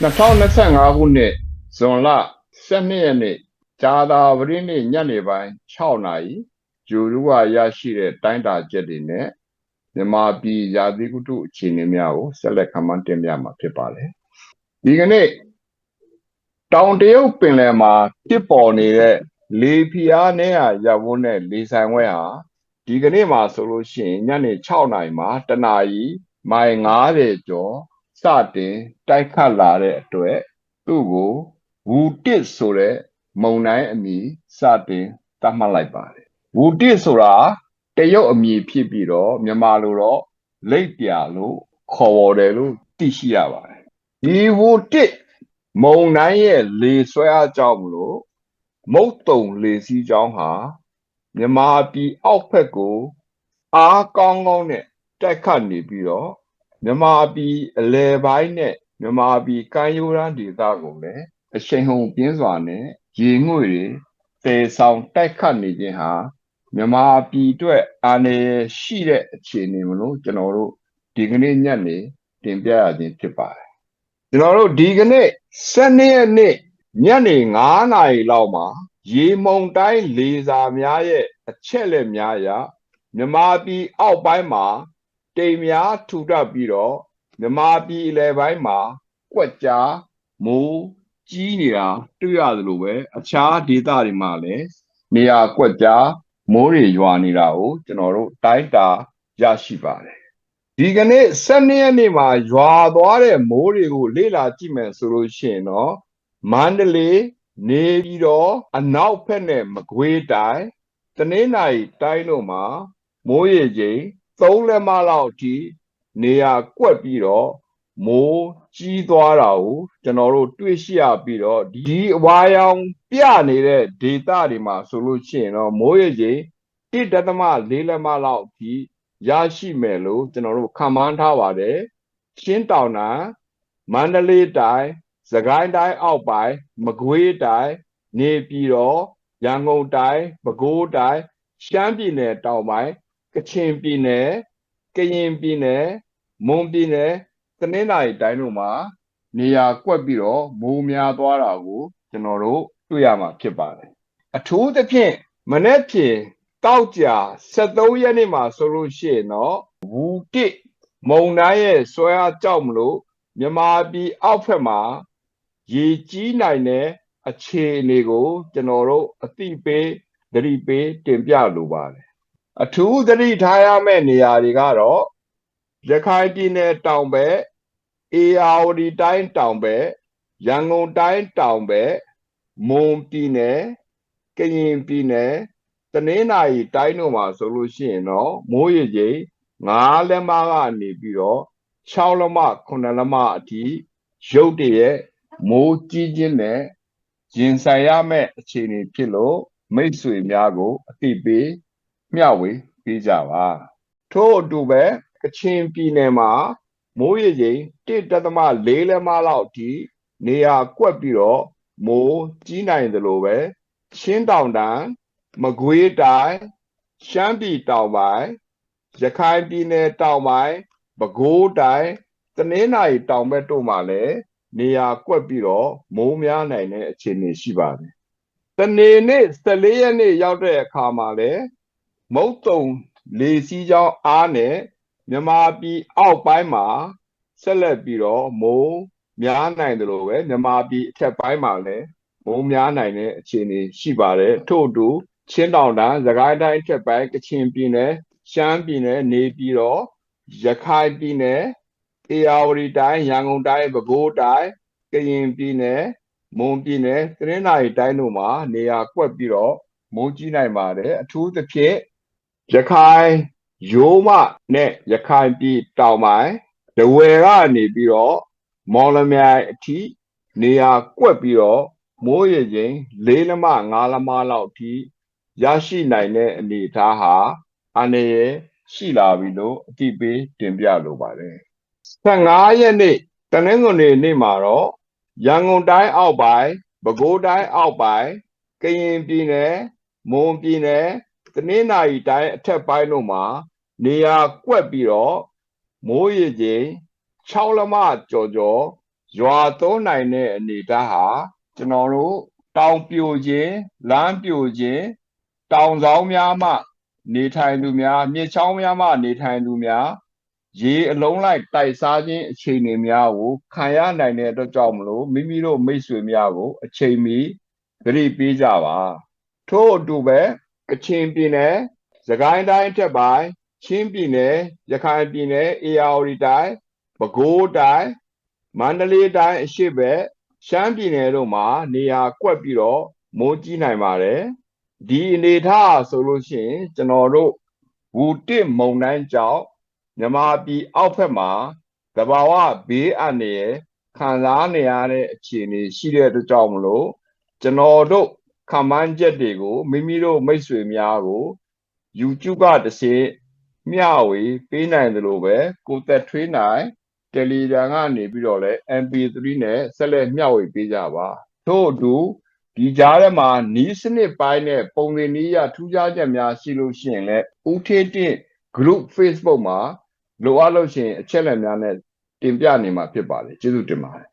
2025ခုနှစ်ဇွန်လ12ရက်နေ့ကြာသာပတိနေ့ညနေပိုင်း6နာရီဂျူရူဝရရှိတဲ့တိုင်းတာချက်တွေနဲ့မြန်မာပြည်ရာသီကုတုအခြေအနေများကိုဆက်လက်ခမန်းတင်ပြမှာဖြစ်ပါတယ်ဒီကနေ့တောင်တရုတ်ပင်လယ်မှာဖြစ်ပေါ်နေတဲ့လေဖိအားနဲ့ရပ်ဝန်းတဲ့လေဆိုင်ဝဲဟာဒီကနေ့မှာဆိုလို့ရှိရင်ညနေ6နာရီမှာတနာရီမိုင်90ကျော် စတင်တိုက်ခတ်လာတဲ့အတွက်သူ့ကိုဝူတစ်ဆိုတဲ့မုန်တိုင်းအမည်စတင်သတ်မှတ်လိုက်ပါတယ်ဝူတစ်ဆိုတာတရုတ်အမည်ဖြစ်ပြီးတော့မြန်မာလိုတော့လိပ်ပြာလို့ခေါ်ဝေါ်တယ်လို့သိရှိရပါတယ်ဒီဝူတစ်မုန်တိုင်းရဲ့လေဆွဲအားကြောင့်မလို့မုတ်တုံလေစီးကြောင်းဟာမြန်မာပြည်အောက်ဘက်ကို အားကောင်းကောင်းနဲ့တက်ခတ်နေပြီးတော့ မြန်မာပြည်အလဲပိုင်းနဲ့မြန်မာပြည်ကမ်းရိုးတန်းဒေသကိုလည်းအရှိန်ဟုန်ပြင်းစွာနဲ့ရေငွေ့တွေတည်ဆောင်တိုက်ခတ်နေခြင်းဟာမြန်မာပြည်အတွက်အာဏာရှိတဲ့အခြေအနေမလို့ကျွန်တော်တို့ဒီကနေ့ညနေတင်ပြရခြင်းဖြစ်ပါတယ်ကျွန်တော်တို့ဒီကနေ့12ရက်နေ့ညနေ9နာရီလောက်မှာရေမုန်တိုင်းလေစာများရဲ့အချက်လက်များအရမြန်မာပြည်အောက်ပိုင်းမှာ တိမ်များထူထပ်ပြီးတော့မြမာပြည်အလယ်ပိုင်းမှာကွက်ကြားမိုးကြီးနေတာတွေ့ရသလိုပဲအခြားဒေသတွေမှာလည်းနေရာကွက်ကြားမိုးတွေရွာနေတာကိုကျွန်တော်တို့တိုင်းတာရရှိပါတယ်ဒီကနေ့12ရက်နေ့မှာရွာသွားတဲ့မိုးတွေကိုလေ့လာကြည့်မယ်ဆိုလို့ရှိရင်တော့မန္တလေးနေပြီးတော့အနောက်ဘက်နဲ့မကွေးတိုင်းတနင်္သာရီတိုင်းတို့မှာမိုးရေချိန် သုံးလက်မလောက်အထိနေရာကွက်ပြီးတော့မိုးကြီးသွားတာကိုကျွန်တော်တို့တွေ့ရှိရပြီးတော့ဒီအဝါရောင်ပြနေတဲ့ဒေတာတွေမှာဆိုလို့ရှိရင်တော့မိုးရေချိန်1.4လက်မလောက်အထိရရှိမယ်လို့ကျွန်တော်တို့ခန့်မှန်းထားပါတယ်ရှင်းတောင်တန်းမန္တလေးတိုင်းစကိုင်းတိုင်းအောက်ပိုင်းမကွေးတိုင်းနေပြည်တော်ရန်ကုန်တိုင်းပဲခူးတိုင်းရှမ်းပြည်နယ်တောင်ပိုင်း ကချင်ပြည်နယ်ကရင်ပြည်နယ်မွန်ပြည်နယ်တနင်္သာရီတိုင်းတို့မှာနေရာကွက်ပြီးတော့မိုးများသွားတာကို ကျွန်တော်တို့တွေ့ရမှာဖြစ်ပါတယ်အထူးသဖြင့်မနေ့ဖြင့်တောက်ကြ73ရက်နေ့မှာဆိုလို့ရှိရင်တော့ဝူတစ်မုံတိုင်းရဲ့ဆွဲအားကြောက်မလို့မြမာပြည်အောက်ဖက်မှာရေကြီးနိုင်တဲ့အခြေအနေကို ကျွန်တော်တို့အသိပေးသတိပေးတင်ပြလိုပါတယ် အထူးသတိထားရမယ့်နေရာတွေကတော့ရခိုင်ပြည်နယ်တောင်ဘက်အေယာဝတီတိုင်းတောင်ဘက်ရန်ကုန်တိုင်းတောင်ဘက်မွန်ပြည်နယ်ကရင်ပြည်နယ်တနင်္သာရီတိုင်းတို့မှာဆိုလို့ရှိရင်တော့မိုးရေချိန်9လက်မကနေပြီးတော့6လက်မ9လက်မအထိရုတ်တရက်မိုးကြီးခြင်းနဲ့ရင်ဆိုင်ရမယ့်အခြေအနေဖြစ်လို့မိတ်ဆွေများကိုအသိပေး မျှဝေပေးကြပါထို့အတူပဲကချင်ပြည်နယ်မှာမိုးရေချိန်1.4လက်မလောက်အထိနေရာကွက်ပြီးတော့မိုးကြီးနိုင်တယ်လို့ပဲရှင်းတောင်တန်းမကွေးတိုင်းရှမ်းပြည်တောင်ပိုင်းရခိုင်ပြည်နယ်တောင်ပိုင်းပဲခူးတိုင်းတနင်္သာရီတောင်ဘက်တို့မှာလည်းနေရာကွက်ပြီးတော့မိုးများနိုင်တဲ့အခြေအနေရှိပါတယ်။တနေနေ့14ရက်နေ့ရောက်တဲ့အခါမှာလည်း မုတ်တုံလေစီးကြောင်းအားနဲ့မြမာပြည်အောက်ပိုင်းမှာဆက်လက်ပြီးတော့မိုးများနိုင်တယ်လို့ပဲမြမာပြည်အထက်ပိုင်းမှာလည်းမိုးများနိုင်တဲ့အခြေအနေရှိပါတယ်ထို့အတူချင်းတောင်တန်းသခိုင်းတိုင်းထက်ပိုင်းကချင်ပြည်နယ်ရှမ်းပြည်နယ်နေပြည်တော်ရခိုင်ပြည်နယ်အေရဝတီတိုင်းရန်ကုန်တိုင်းပဲခူးတိုင်းကရင်ပြည်နယ်မွန်ပြည်နယ်တနင်္သာရီတိုင်းတို့မှာနေရာကွက်ပြီးတော့မိုးကြီးနိုင်ပါတယ်အထူးသဖြင့် ရခိုင်ရိုးမနဲ့ရခိုင်ပြည်တောင်ပိုင်းဒဝယ်ကနေပြီးတော့မော်လမြိုင်အထိနေရာကွက်ပြီးတော့မိုးရေချိန်၄လက်မ၅လက်မလောက်အထိရရှိနိုင်တဲ့အနေအထားဟာအနေရရှိလာပြီလို့အတိပေးတင်ပြလိုပါတယ်15ရက်နေ့တနင်္ဂနွေနေ့မှာတော့ရန်ကုန်တိုင်းအောက်ပိုင်းပဲခူးတိုင်းအောက်ပိုင်းကရင်ပြည်နယ်မွန်ပြည်နယ် တနင်္သာရီတိုင်းအထက်ပိုင်းတို့မှာ နေရာကွက်ပြီးတော့မိုးရေချိန်6လမကျော်ကျော်ရွာသုံးနိုင်တဲ့အနေအထားဟာကျွန်တော်တို့တောင်ပြိုခြင်းလမ်းပြိုခြင်းတောင်ဆောင်များမှ နေထိုင်သူများမြစ်ချောင်းများမှနေထိုင်သူများရေအလုံးလိုက်တိုက်စားခြင်းအခြေအနေများကိုခံရနိုင်တဲ့အတွက်ကြောင့်မလို့မိမိတို့မိတ်ဆွေများကို အချိန်မီသတိပေးကြပါထို့အတူပဲ ကချင်ပြည်နယ်စကိုင်းတိုင်းထက်ပိုင်းချင်းပြည်နယ်ရခိုင်ပြည်နယ်အေရဝတီတိုင်းပဲခူးတိုင်းမန္တလေးတိုင်းအရှိဘက်ရှမ်းပြည်နယ်တို့မှာနေရာကွက်ပြီးတော့မိုးကြီးနိုင်ပါတယ်ဒီအနေထားဆိုလို့ရှိရင်ကျွန်တော်တို့ဝူတစ်မုံတိုင်းကြောင့်မြမပြည်အောက်ဖက်မှာတဘာဝဘေးအန္တရာယ်ခံစားနေရတဲ့အခြေအနေရှိတဲ့အတွက်ကြောင့်မလို့ကျွန်တော်တို့ ခံမှန်းချက်တွေကိုမိမိတို့မိတ်ဆွေများကို YouTube ကတစ်စင်မျှဝေပေးနိုင်တယ်လို့ပဲကိုသက်ထွေးနိုင် Telegram ကနေပြီးတော့လဲ MP3 နဲ့ဆက်လက်မျှဝေပေးကြပါထို့အတူဒီကြားထဲမှာနီးစနစ်ပိုင်းနဲ့ပုံသင်နည်းရထူးခြားချက်များရှိလို့ရှိရင်လည်းဦးထေးတင့် group Facebook မှာလိုအပ်လို့ရှိရင်အချက်အလက်များနဲ့တင်ပြနေမှာဖြစ်ပါတယ်ကျေးဇူးတင်ပါတယ်